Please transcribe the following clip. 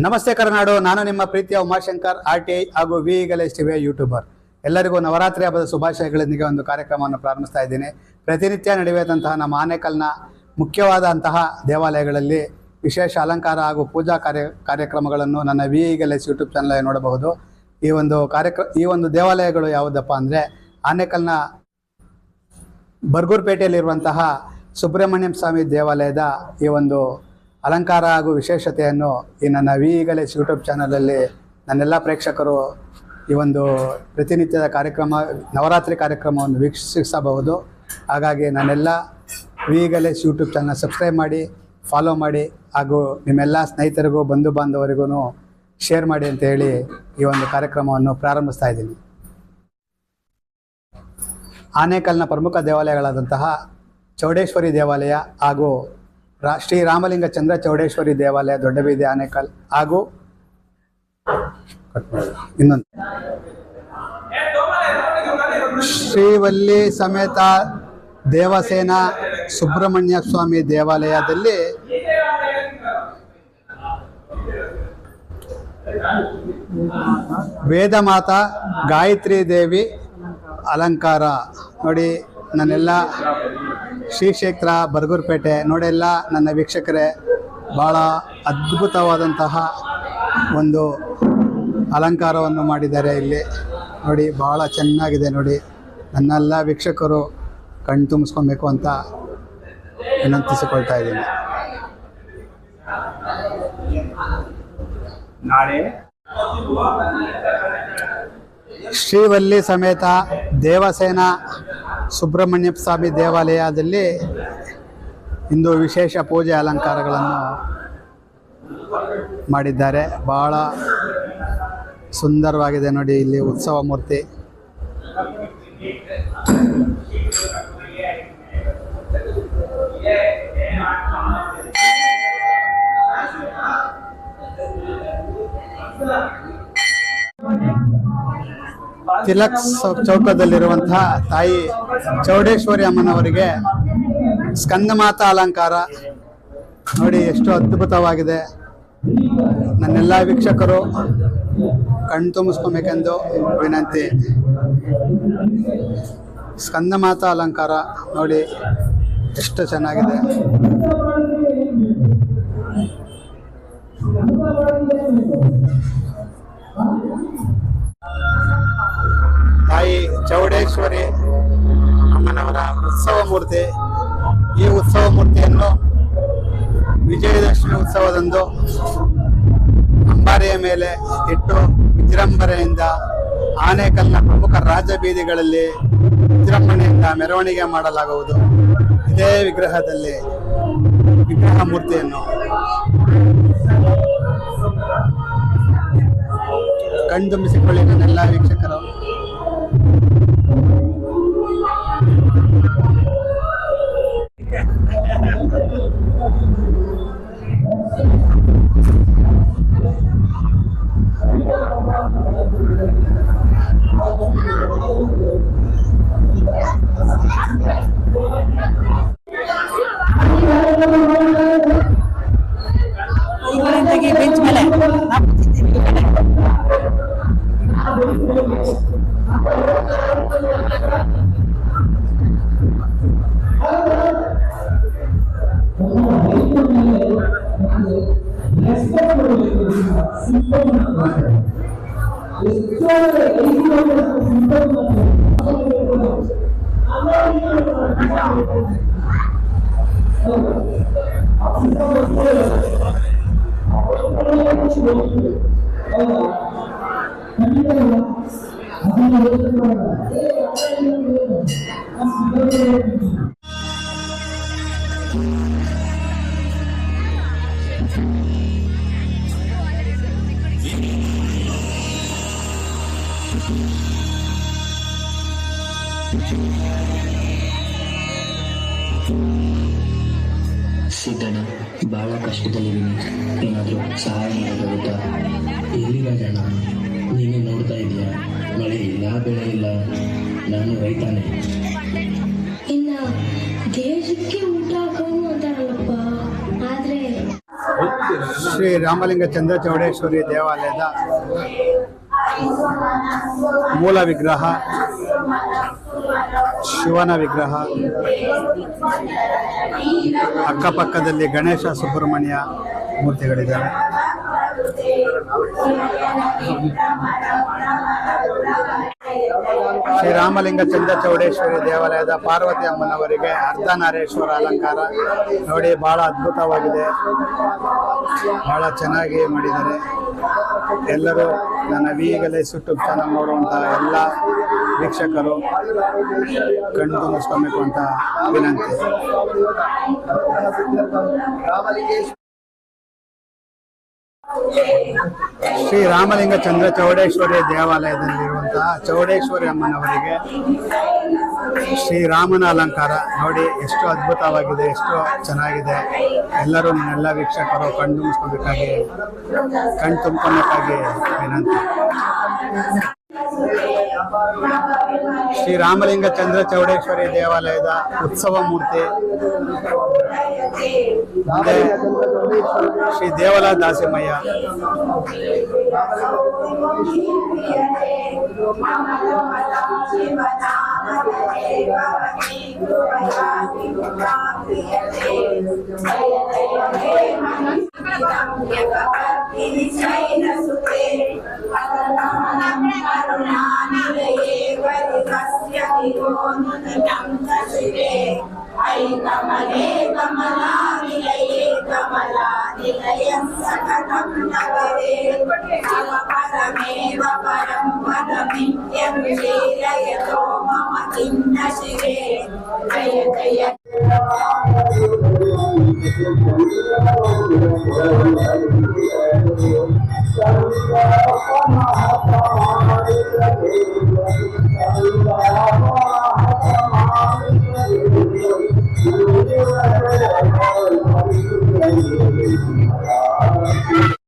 ನಮಸ್ತೆ ಕರ್ನಾಡು, ನಾನು ನಿಮ್ಮ ಪ್ರೀತಿಯ ಉಮಾಶಂಕರ್ ಆರ್ ಟಿ ಐ ಹಾಗೂ ವಿ ಟಿ ಟಿವಿಯ ಯೂಟ್ಯೂಬರ್. ಎಲ್ಲರಿಗೂ ನವರಾತ್ರಿ ಹಬ್ಬದ ಶುಭಾಶಯಗಳೊಂದಿಗೆ ಒಂದು ಕಾರ್ಯಕ್ರಮವನ್ನು ಪ್ರಾರಂಭಿಸ್ತಾ ಇದ್ದೀನಿ. ಪ್ರತಿನಿತ್ಯ ನಡೆಯುವಂತಹ ನಮ್ಮ ಆನೇಕಲ್ನ ಮುಖ್ಯವಾದಂತಹ ದೇವಾಲಯಗಳಲ್ಲಿ ವಿಶೇಷ ಅಲಂಕಾರ ಹಾಗೂ ಪೂಜಾ ಕಾರ್ಯ, ಕಾರ್ಯಕ್ರಮಗಳನ್ನು ನನ್ನ ವಿ ಗಲೇಶ್ ಯೂಟ್ಯೂಬ್ ಚಾನಲಲ್ಲಿ ನೋಡಬಹುದು. ಈ ಒಂದು ಕಾರ್ಯಕ್ರ, ಈ ಒಂದು ದೇವಾಲಯಗಳು ಯಾವುದಪ್ಪ ಅಂದರೆ ಆನೇಕಲ್ನ ಬರ್ಗೂರ್ಪೇಟೆಯಲ್ಲಿರುವಂತಹ ಸುಬ್ರಹ್ಮಣ್ಯಂ ಸ್ವಾಮಿ ದೇವಾಲಯದ ಈ ಒಂದು ಅಲಂಕಾರ ಹಾಗೂ ವಿಶೇಷತೆಯನ್ನು ಈ ನನ್ನ ಈಗಲೇ ಯೂಟ್ಯೂಬ್ ಚಾನಲಲ್ಲಿ ನನ್ನೆಲ್ಲ ಪ್ರೇಕ್ಷಕರು ಈ ಒಂದು ಪ್ರತಿನಿತ್ಯದ ಕಾರ್ಯಕ್ರಮ, ನವರಾತ್ರಿ ಕಾರ್ಯಕ್ರಮವನ್ನು ವೀಕ್ಷಿಸಬಹುದು. ಹಾಗಾಗಿ ನಾನೆಲ್ಲ ವಿ ಈಗಲೇ ಯೂಟ್ಯೂಬ್ ಚಾನಲ್ ಸಬ್ಸ್ಕ್ರೈಬ್ ಮಾಡಿ ಫಾಲೋ ಮಾಡಿ, ಹಾಗೂ ನಿಮ್ಮೆಲ್ಲ ಸ್ನೇಹಿತರಿಗೂ ಬಂಧು ಬಾಂಧವರಿಗೂ ಶೇರ್ ಮಾಡಿ ಅಂತ ಹೇಳಿ ಈ ಒಂದು ಕಾರ್ಯಕ್ರಮವನ್ನು ಪ್ರಾರಂಭಿಸ್ತಾ ಇದ್ದೀನಿ. ಆನೇಕಲ್ನ ಪ್ರಮುಖ ದೇವಾಲಯಗಳಾದಂತಹ ಚೌಡೇಶ್ವರಿ ದೇವಾಲಯ ಹಾಗೂ ರಾ ಶ್ರೀ ರಾಮಲಿಂಗ ಚಂದ್ರ ಚೌಡೇಶ್ವರಿ ದೇವಾಲಯ, ದೊಡ್ಡಬೀದಿ ಆನೇಕಲ್ ಹಾಗೂ ಇನ್ನೊಂದು. ಶ್ರೀವಲ್ಲಿ ಸಮೇತ ದೇವಸೇನ ಸುಬ್ರಹ್ಮಣ್ಯ ಸ್ವಾಮಿ ದೇವಾಲಯದಲ್ಲಿ ವೇದ ಮಾತಾ ಗಾಯತ್ರಿ ದೇವಿ ಅಲಂಕಾರ. ನೋಡಿ, ನನ್ನೆಲ್ಲ ಶ್ರೀ ಕ್ಷೇತ್ರ ಬರ್ಗೂರ್ಪೇಟೆ ನೋಡೆಲ್ಲ ನನ್ನ ವೀಕ್ಷಕರೇ ಭಾಳ ಅದ್ಭುತವಾದಂತಹ ಒಂದು ಅಲಂಕಾರವನ್ನು ಮಾಡಿದ್ದಾರೆ ಇಲ್ಲಿ. ನೋಡಿ ಭಾಳ ಚೆನ್ನಾಗಿದೆ ನೋಡಿ. ನನ್ನೆಲ್ಲ ವೀಕ್ಷಕರು ಕಣ್ ತುಂಬಿಸ್ಕೊಬೇಕು ಅಂತ ವಿನಂತಿಸಿಕೊಳ್ತಾ ಇದ್ದೀನಿ. ನಾಳೆ ಶ್ರೀವಲ್ಲಿ ಸಮೇತ ದೇವಸೇನ ಸುಬ್ರಹ್ಮಣ್ಯ ಸ್ವಾಮಿ ದೇವಾಲಯದಲ್ಲಿ ಇಂದು ವಿಶೇಷ ಪೂಜೆ ಅಲಂಕಾರಗಳನ್ನು ಮಾಡಿದ್ದಾರೆ. ಭಾಳ ಸುಂದರವಾಗಿದೆ ನೋಡಿ ಇಲ್ಲಿ ಉತ್ಸವ ಮೂರ್ತಿ. ತಿಲಕ್ ಚೌಕದಲ್ಲಿರುವಂತಹ ತಾಯಿ ಚೌಡೇಶ್ವರಿ ಅಮ್ಮನವರಿಗೆ ಸ್ಕಂದಮಾತಾ ಅಲಂಕಾರ. ನೋಡಿ, ಎಷ್ಟು ಅದ್ಭುತವಾಗಿದೆ. ನನ್ನೆಲ್ಲ ವೀಕ್ಷಕರು ಕಣ್ ತುಂಬಿಸ್ಕೊಬೇಕೆಂದು ವಿನಂತಿ. ಸ್ಕಂದಮಾತಾ ಅಲಂಕಾರ, ನೋಡಿ, ಎಷ್ಟು ಚೆನ್ನಾಗಿದೆ. ತಾಯಿ ಚೌಡೇಶ್ವರಿ ಮೂರ್ತಿ. ಈ ಉತ್ಸವ ಮೂರ್ತಿಯನ್ನು ವಿಜಯದಶಮಿ ಉತ್ಸವದಂದು ಅಂಬಾರಿಯ ಮೇಲೆ ಇಟ್ಟು ವಿಜೃಂಭಣೆಯಿಂದ ಆನೇಕಲ್ನ ಪ್ರಮುಖ ರಾಜಬೀದಿಗಳಲ್ಲಿ ವಿಜೃಂಭಣೆಯಿಂದ ಮೆರವಣಿಗೆ ಮಾಡಲಾಗುವುದು. ಇದೇ ವಿಗ್ರಹದಲ್ಲಿ ವಿಗ್ರಹ ಮೂರ್ತಿಯನ್ನು ಕಣ್ತುಂಬಿಸಿಕೊಳ್ಳಿ ನನ್ನೆಲ್ಲ ವೀಕ್ಷಕರು. సిస్టమ్ లెక్చర్ ఎయిటీలో సిస్టమ్ ఖచ్చితంగా ಸಿದ್ದಣ್ಣ ಬಹಳ ಕಷ್ಟದಲ್ಲಿದ್ದೀನಿ. ಏನಾದರೂ ಸಹಾಯ ಮಾಡೋದಾಗುತ್ತಾ ಇಲ್ಲಿ ರಾಜಣ್ಣ ನೀನು? ನೋಡ್ತಾ ಇದೀಯ ಮಳೆ ಇಲ್ಲ ಬೆಳೆ ಇಲ್ಲ. ನಾನು ರೈತಾನೆ. ಇನ್ನ ದೇಶಕ್ಕೆ ಊಟ ಹಾಕೋನು ಅಂತಾರಲ್ಲಪ್ಪ ಆದ್ರೆ ಶ್ರೀ ರಾಮಲಿಂಗ ಚಂದ್ರ ಚೌಡೇಶ್ವರಿ ದೇವಾಲಯದ ಮೂಲ ವಿಗ್ರಹ ಶಿವನ ವಿಗ್ರಹ ಅಕ್ಕಪಕ್ಕದಲ್ಲಿ ಗಣೇಶ ಸುಬ್ರಹ್ಮಣ್ಯ ಮೂರ್ತಿಗಳಿದ್ದಾವೆ. ಶ್ರೀ ರಾಮಲಿಂಗ ಚಂದ್ರ ಚೌಡೇಶ್ವರಿ ದೇವಾಲಯದ ಪಾರ್ವತಿ ಅಮ್ಮನವರಿಗೆ ಅರ್ಧನಾರೇಶ್ವರ ಅಲಂಕಾರ. ನೋಡಿ, ಬಹಳ ಅದ್ಭುತವಾಗಿದೆ. ಬಹಳ ಚೆನ್ನಾಗಿ ಮಾಡಿದ್ದಾರೆ. ಎಲ್ಲರೂ ನನ್ನ ವಿಗಲೇ ಯೂಟ್ಯೂಬ್ ಚಾನಲ್ ನೋಡುವಂತಹ ಎಲ್ಲ ವೀಕ್ಷಕರು ಕಣ್ಣು ತುಂಬಿಸ್ಕೊಬೇಕು ಅಂತ ವಿನಂತಿ. ಶ್ರೀ ರಾಮಲಿಂಗ ಚಂದ್ರ ಚೌಡೇಶ್ವರಿ ದೇವಾಲಯದಲ್ಲಿರುವಂತಹ ಚೌಡೇಶ್ವರಿ ಅಮ್ಮನವರಿಗೆ ಶ್ರೀರಾಮನ ಅಲಂಕಾರ ನೋಡಿ ಎಷ್ಟು ಅದ್ಭುತವಾಗಿದೆ, ಎಷ್ಟು ಚೆನ್ನಾಗಿದೆ. ಎಲ್ಲರೂ ನನ್ನೆಲ್ಲ ವೀಕ್ಷಕರು ಕಣ್ಣು ತುಂಬಿಸ್ಕೊಬೇಕಾಗಿ ಕಣ್ಣು ತುಂಬಿಕೊಬೇಕಾಗಿ ವಿನಂತಿ. ಶ್ರೀ ರಾಮಲಿಂಗ ಚಂದ್ರ ಚೌಡೇಶ್ವರಿ ದೇವಾಲಯದ ಉತ್ಸವ ಮೂರ್ತಿ. ಶ್ರೀ ದೇವಲ ದಾಸಿಮಯ್ಯ. कमले कमलानिलये कमलानिलयं सकटं नगरे परमेव परं पदमित्यभिषेलयतो मम किं न शिरे जय जय Thank you.